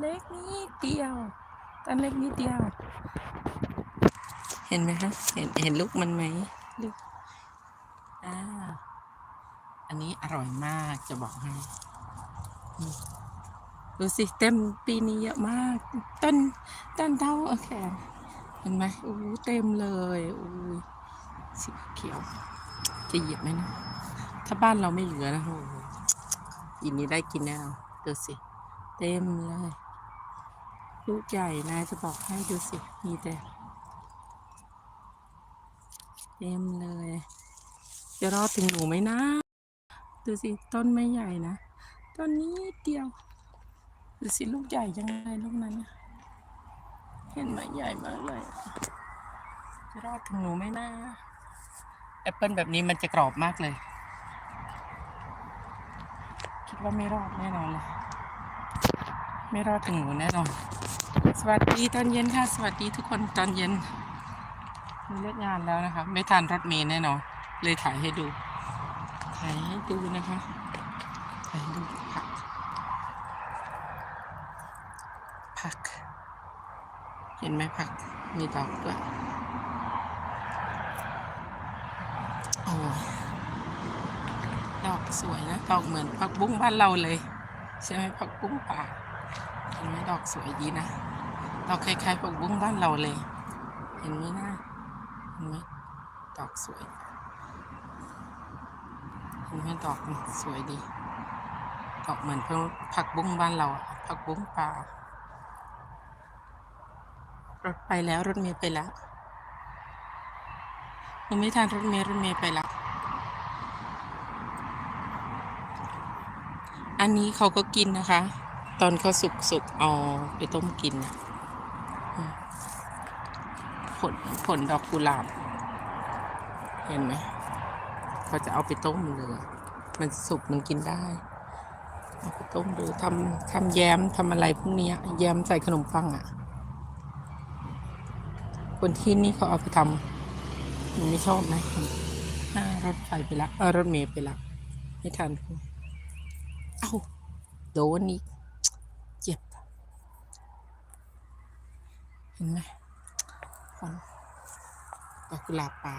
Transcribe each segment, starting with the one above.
เล็กนิดเดียวต้นเล็กนิดเดียว เห็นไหมคะ เห็นเห็นลูกมันไหมลูกอ่าอันนี้อร่อยมากจะบอกให้อืมดูสิเต็มปีนี้เยอะมาก ต้นต้นเท่าแขนเห็นไหมโอ้โหเต็มเลยโอ้ยสีเขียว จะเหยียบไหมนะถ้าบ้านเราไม่เหลือนะโอ้โหปีนี้ได้กินแน่นอนดูสิ เต็มเลย ลูกใหญ่นะจะบอกให้ดูสิ มีแต่เต็มเลย จะรอดถึงหนูไหมนะ ดูสิ ต้นไม่ใหญ่นะ ต้นนี้เดียว ดูสิ ลูกใหญ่ยังไงลูกนั้น เห็นไหมใหญ่มากเลย จะรอดถึงหนูไหมนะแอปเปิลแบบนี้มันจะกรอบมากเลย คิดว่าไม่รอดแน่นอนเลย ไม่รอดถึงหนูแน่นอน สวัสดีตอนเย็นค่ะ สวัสดีทุกคนตอนเย็นมีเลิกงานแล้วนะคะ ไม่ทันรถเมล์แน่นอนเลยถ่ายให้ดู ถ่ายให้ดูนะคะ ถ่ายให้ดูผัก ผัก เห็นไหมผัก มีดอกด้วยโอ้ยดอกสวยนะ ดอกเหมือนผักบุ้งบ้านเราเลย ใช่ไหมผักบุ้งป่าเห็นไหมดอกสวยดีนะ ดอกคล้ายๆผักบุ้งบ้านเราเลย เห็นไหมนะเห็นไหมดอกสวย เห็นไหมดอกสวยดี ดอกเหมือนผักบุ้งบ้านเราผักบุ้งป่ารถไปแล้วรถเมล์ไปแล้วหนูไม่ทานรถเมล์รถเมล์ไปแล้วอันนี้เขาก็กินนะคะ ตอนเขาสุกๆเอาไปต้มกินนะ ผลผลดอกกุหลาบ เห็นไหมเขาจะเอาไปต้มเลย มันสุกมันกินได้ เอาไปต้มดูทำทำแยมทำอะไรพวกนี้แยมใส่ขนมปังอะ่ะ คนที่นี่เขาเอาไปทำหนูไม่ชอบนะอ่ารถไฟไปละเออรถเมล์ไปละไม่ทันเอ้าโดนอีกเจ็บ เห็นไหม ผลดอกกุหลาบป่า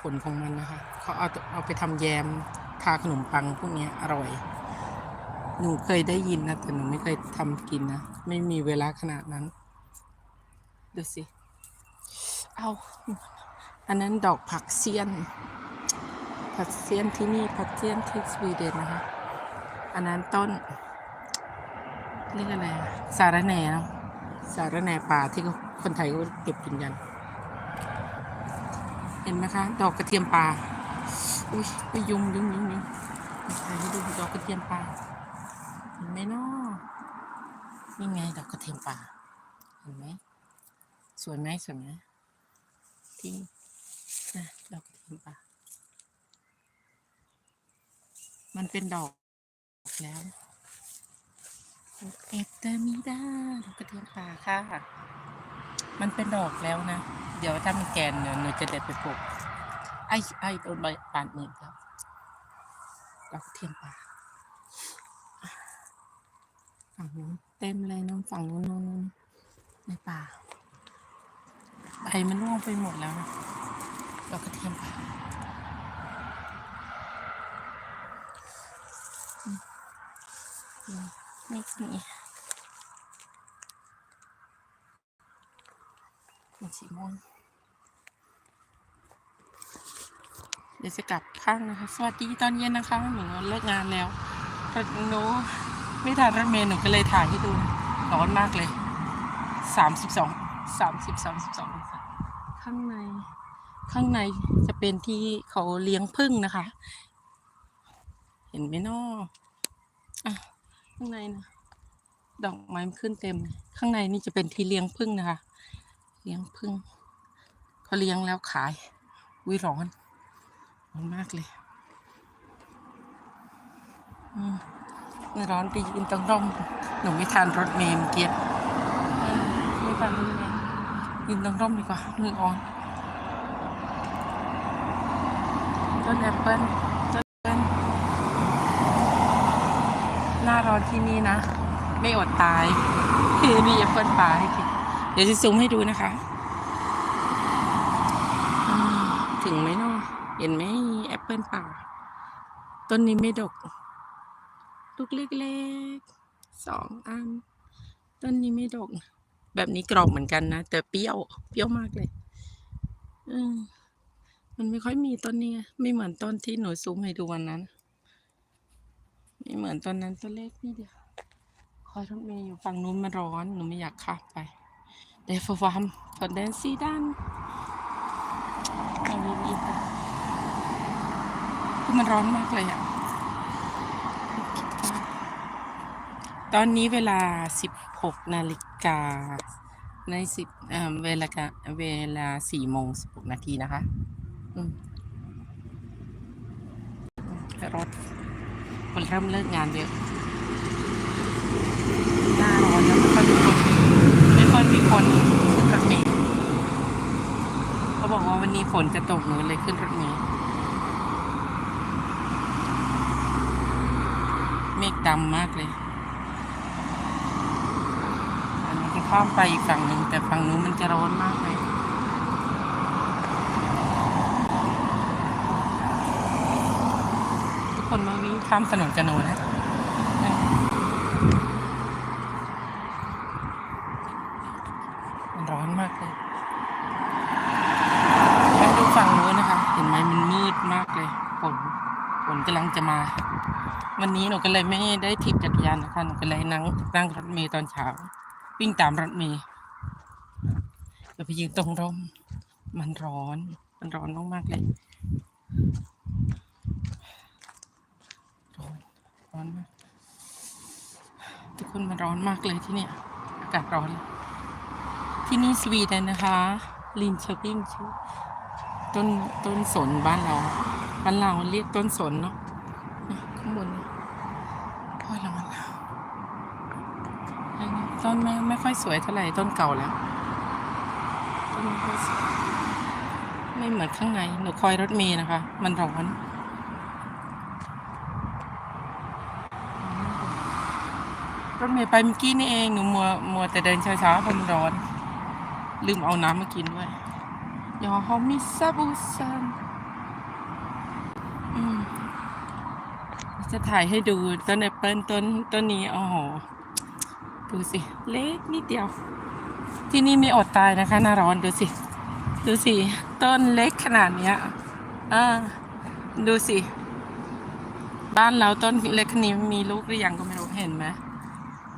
ผลของมันนะคะ เขาเอาเอาไปทำแยมทาขนมปังพวกนี้อร่อย หนูเคยได้ยินนะ แต่หนูไม่เคยทำกินนะ ไม่มีเวลาขนาดนั้น ดูสิ เอา อันนั้นดอกผักเซียน ผักเซียนที่นี่ ผักเซียนที่สวีเดนนะคะ อันนั้นต้นเรียกอะไรสารแหน่เนอะสารแหน่ป่าที่เขา คนไทยเขาเก็บกินกัน เห็นไหมคะ ดอกกระเทียมป่าอุ้ยไปยุงยุงยุงยุงถ่ายให้ดูดอกกระเทียมป่าเห็นไหมเนาะนี่ไงดอกกระเทียมป่าเห็นไหมสวยไหมสวยไหมที่นะดอกกระเทียมป่ามันเป็นดอกแล้วเอตามิดาดอกกระเทียมป่าค่ะ มันเป็นดอกแล้วนะ เดี๋ยวถ้ามันแก่นเดี๋ยหนูจะเด็ดไปปลูก ไอ้ไอ้ต้นใบปานมือแล้วดอกเทียมป่าฝั่งนู้นเต็มเลยน้องฝั่งนู้นนู้นนู้นในป่าใบมันร่วงไปหมดแล้วนะดอกกระเทียมป่านี่นี่เป็น สีม่วงเดี๋ยวจะกลับข้างนะคะ สวัสดีตอนเย็นนะคะหนูเลิกงานแล้วรถหนูไม่ทานรถเมล์หนูก็เลยถ่ายให้ดูร้อนมากเลยสามสิบสองสามสิบสามสิบสององศาข้างใน ข้างในจะเป็นที่เขาเลี้ยงผึ้งนะคะ เห็นไหมเนาะอะข้างในนะดอกไม้มันขึ้นเต็มเลยข้างในนี่จะเป็นที่เลี้ยงผึ้งนะคะเลี้ยงผึ้งเขาเลี้ยงแล้วขายวิร้อนร้อนมากเลยอืมร้อนไปยืนตรงร่มหนูไม่ทานรถเมล์เกี้เออไม่ทานรถเมล์ยืนตรงร่มดีกว่ามืออ่อนต้นแอปเปิ้ลต้นแอปเปิ้ลหน้าร้อนที่นี่นะ ไม่อดตายมีแอปเปิลป่าให้กิน เดี๋ยวจะซูมให้ดูนะคะ ถึงไหมเนาะเห็นไหมแอปเปิลป่า ต้นนี้ไม่ดก ลูกเล็กๆสองอัน ต้นนี้ไม่ดก แบบนี้กรอบเหมือนกันนะ แต่เปรี้ยว เปรี้ยวมากเลยมันไม่ค่อยมีต้นนี้ ไม่เหมือนต้นที่หนูซูมให้ดูวันนั้น ไม่เหมือนต้นนั้นต้นเล็กนี่เดียวคอยรถเมย์อยู่ฝั่งนู้นมันร้อน หนูไม่อยากข้ามไป เดฟฟาร์มฝนแดนซีด้านอันนี้อีคือมันร้อนมากเลยอะตอนนี้เวลา 16 นาฬิกาในสิบเอ่อเวลาเวลาสี่โมงสิบหกนาทีนะคะรถมันเริ่มเลิกงานเยอะหน้าร้อนแล้วไม่ค่อยมีคนไม่ค่อยมีคนขึ้นรถเมล์เขาบอกว่าวันนี้ ฝนจะตกหนูเลยขึ้นรถเมล์เมฆดำมากเลย อันนี้จะข้ามไปอีกฝั่งหนึ่งแต่ฝั่งนู้นมันจะร้อนมากเลยทุกคนมาวิ่งข้ามถนนกันหนูนะมันร้อนมากเลยไปดูฝั่งนู้นนะคะ เห็นไหมมันมืดมากเลย ฝน ฝ นกำลังจะมา วันนี้หนูก็เลยไม่ได้ทิปจักรยานนะคะหนูก็เลยนั่งนั่งรถเมล์ตอนเช้า วิ่งตามรถเมล์จะไปยืนตรงร่ม มันร้อน มันร้อนมากๆเลยร้อนร้อนมากทุกคนมันร้อนมากเลยที่เนี่ยอากาศร้อน ที่นี่สวีเดนนะคะลินเชอร์ปิ้งชื่อต้นต้นสนบ้านเรา บ้านเราเรียกต้นสนเนาะอะข้างบนนี่โอ้ยระวังนะอันนี้ต้นไม่ไม่ค่อยสวยเท่าไหร่ต้นเก่าแล้วต้นไม่ค่อยสวยไม่เหมือนข้างในหนูคอยรถเมย์นะคะ มันร้อนรถเมย์ไปเมื่อกี้นี่เองหนูมัวมัวแต่เดินช้าๆเพราะมันร้อน ลืมเอาน้ำมากินด้วยยอฮอมิซาบุซันอืม จะถ่ายให้ดูต้นแอปเปิลต้นต้นนี้โอ้โหดูสิ เล็กนิดเดียว ที่นี่ไม่อดตายนะคะหน้าร้อนดูสิ ดูสิ ต้นเล็กขนาดเนี้ยอ่าดูสิ บ้านเราต้นเล็กขนาดนี้มีลูกหรือยังก็ไม่รู้เห็นไหม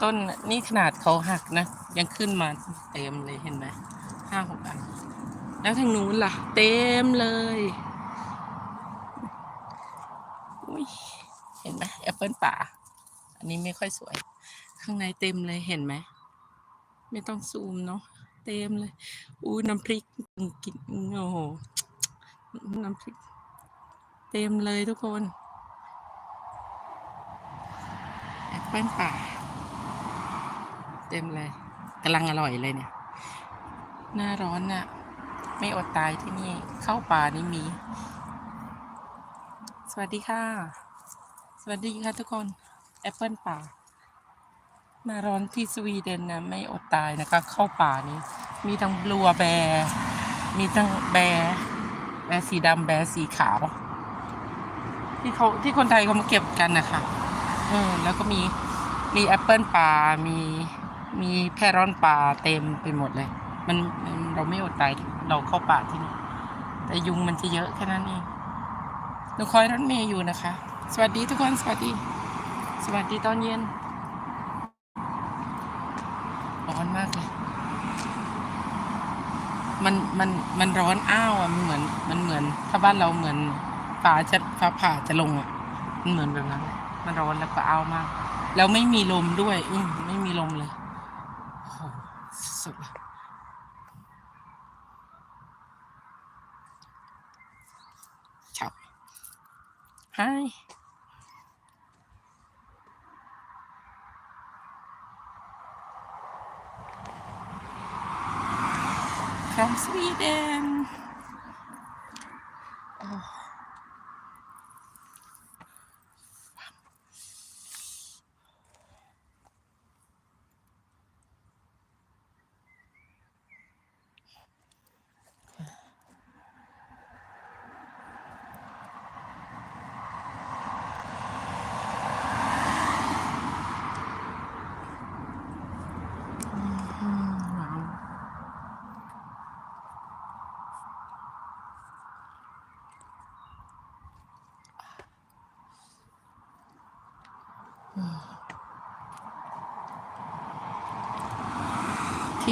ต้นนี่ขนาดเขาหักนะ ยังขึ้นมาเต็มเลยเห็นไหมห้าหกอัน แล้วทางนู้นล่ะ เต็มเลยอุ้ยเห็น ไหมแอปเปิลป่า อันนี้ไม่ค่อยสวย ข้างในเต็มเลยเห็นไหม ไม่ต้องซูมเนาะเต็มเลยอู้น้ำพริกกินโอ้โหน้ำพริก เต็มเลยทุกคนแอปเปิลป่า เต็มเลยกำลังอร่อยเลยเนี่ย หน้าร้อนน่ะ ไม่อดตายที่นี่ เข้าป่านี่มี สวัสดีค่ะ สวัสดีค่ะทุกคน แอปเปิลป่าหน้าร้อนที่สวีเดนนะไม่อดตายนะคะ เข้าป่านี้ มีทั้งบลัวแบร์มีทั้งแบร์แบร์สีดำแบร์สีขาว ที่เขาที่คนไทยเขามาเก็บกันนะคะเออแล้วก็มีมีแอปเปิลป่ามีมีแพรอนป่าเต็มไปหมดเลย มันมันเราไม่อดตายเราเข้าป่าที่นี่แต่ยุงมันจะเยอะแค่นั้นเองหนูคอยรถเมย์อยู่นะคะ สวัสดีทุกคน สวัสดี สวัสดีตอนเย็นร้อนมากเลย มันมันมันร้อนอ้าวอะมันเหมือน มันเหมือน ถ้าบ้านเราเหมือนฟ้าจะฟ้าผ่าจะลงอะ มันเหมือนแบบนั้นมันร้อนแล้วก็อ้าวมาก แล้วไม่มีลมด้วย อืมไม่มีลมเลยโอ้โหสุดลยชับ Hi from Sweden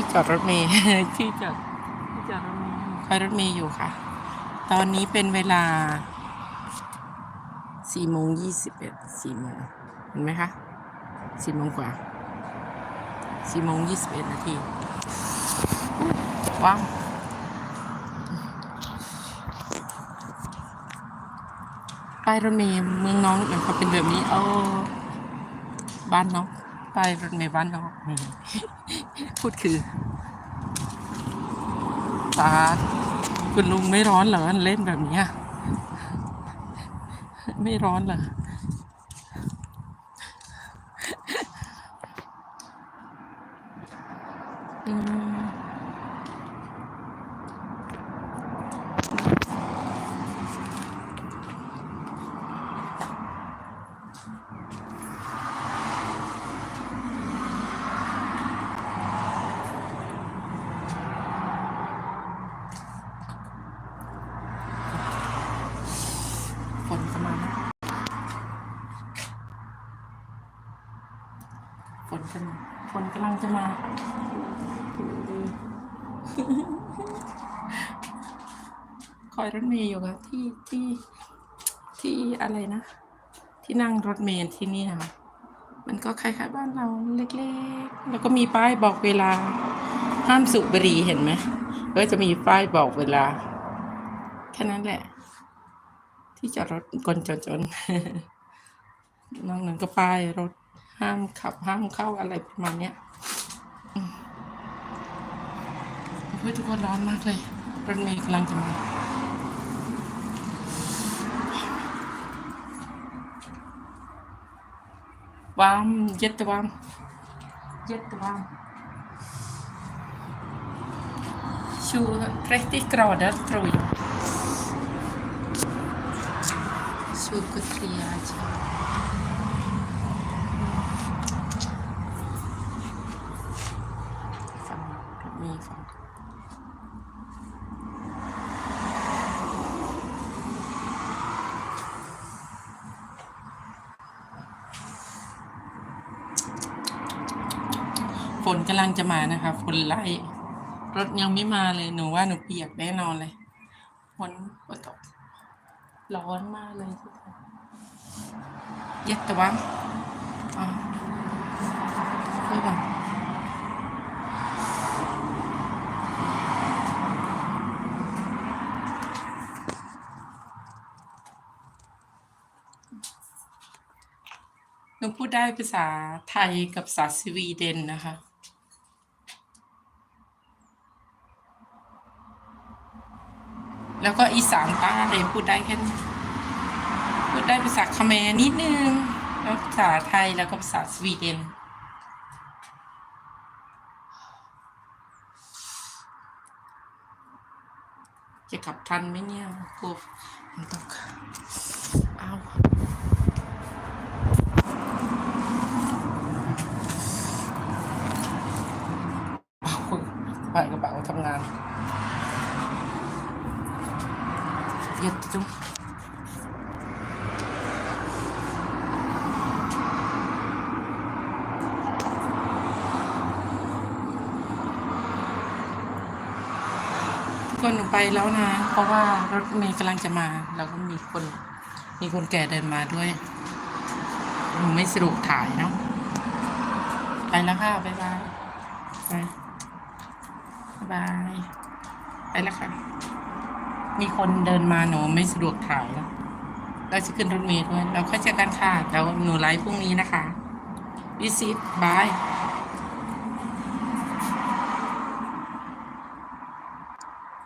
ที่จอดรถเมล์ที่จอดที่จอดรถเมล์คอยรถเมล์อยู่ค่ะ ตอนนี้เป็นเวลาสี่โมงยี่สิบเอ็ดสี่โมงเห็นไหมคะสี่โมงกว่าสี่โมงยี่สิบเอ็ดนาทีว้าวป้ายรถเมล์เมืองน้องเหมือนเขาเป็นแบบนี้โอ้บ้านน้องป้ายรถเมล์บ้านน้อง พูดคือ ตา คุณลุงไม่ร้อนเหรอเล่นแบบนี้ไม่ร้อนเหรออืมฝนจะมาไหม ฝนฝนกำลังจะมาคอยรถเมย์อยู่ค่ะที่ที่ที่อะไรนะ ที่นั่งรถเมล์ที่นี่ค่ะมันก็คล้ายๆบ้านเราเล็กๆ แล้วก็มีป้ายบอกเวลา ห้ามสูบบุหรี่เห็นไหมก็จะมีป้ายบอกเวลา แค่นั้นแหละ ที่จอดรถคนจนๆนอกนั้นก็ป้ายรถ ห้ามขับห้ามเข้าอะไรประมาณเนี้ยอืมเฮ้ยทุกคนร้อนมากเลย รถเมล์กำลังจะมา warm, jättevarm. Jättevarm. 20, 30 grader tror jag. 23 alltså. Fan, ฝนกำลังจะมานะคะฝนไล่รถยังไม่มาเลยหนูว่าหนูเปียกแน่นอนเลยฝนฝนตกร้อนมากเลยทุกคนย็ดแต่ว่าอ๋อไม่บอกหนูพูดได้ภาษาไทยกับภาษาสวีเดนนะคะ แล้วก็อีสานใต้พูดได้แค่พูดได้ภาษาเขมรนิดนึงแล้วภาษาไทยแล้วก็ภาษาสวีเดนจะกลับทันไหมเนี่ยกลัวฝนตกเอาเอาไปกระเป๋าทำงาน ย็ดจุ๊บคนหนูไปแล้วนะ เพราะว่ารถเมย์กำลังจะมา แล้วก็มีคน มีคนแก่เดินมาด้วยหนูไม่สะดวกถ่ายเนาะไปแล้วค่ะบ๊ายบายไปบ๊ายบายไปแล้วค่ะ มีคนเดินมาหนูไม่สะดวกถ่ายแล้วเราจะขึ้นรถเมล์ด้วยเราค่อยเจอกันค่ะแล้วหนูไลฟ์พรุ่งนี้นะคะวิสิตบาย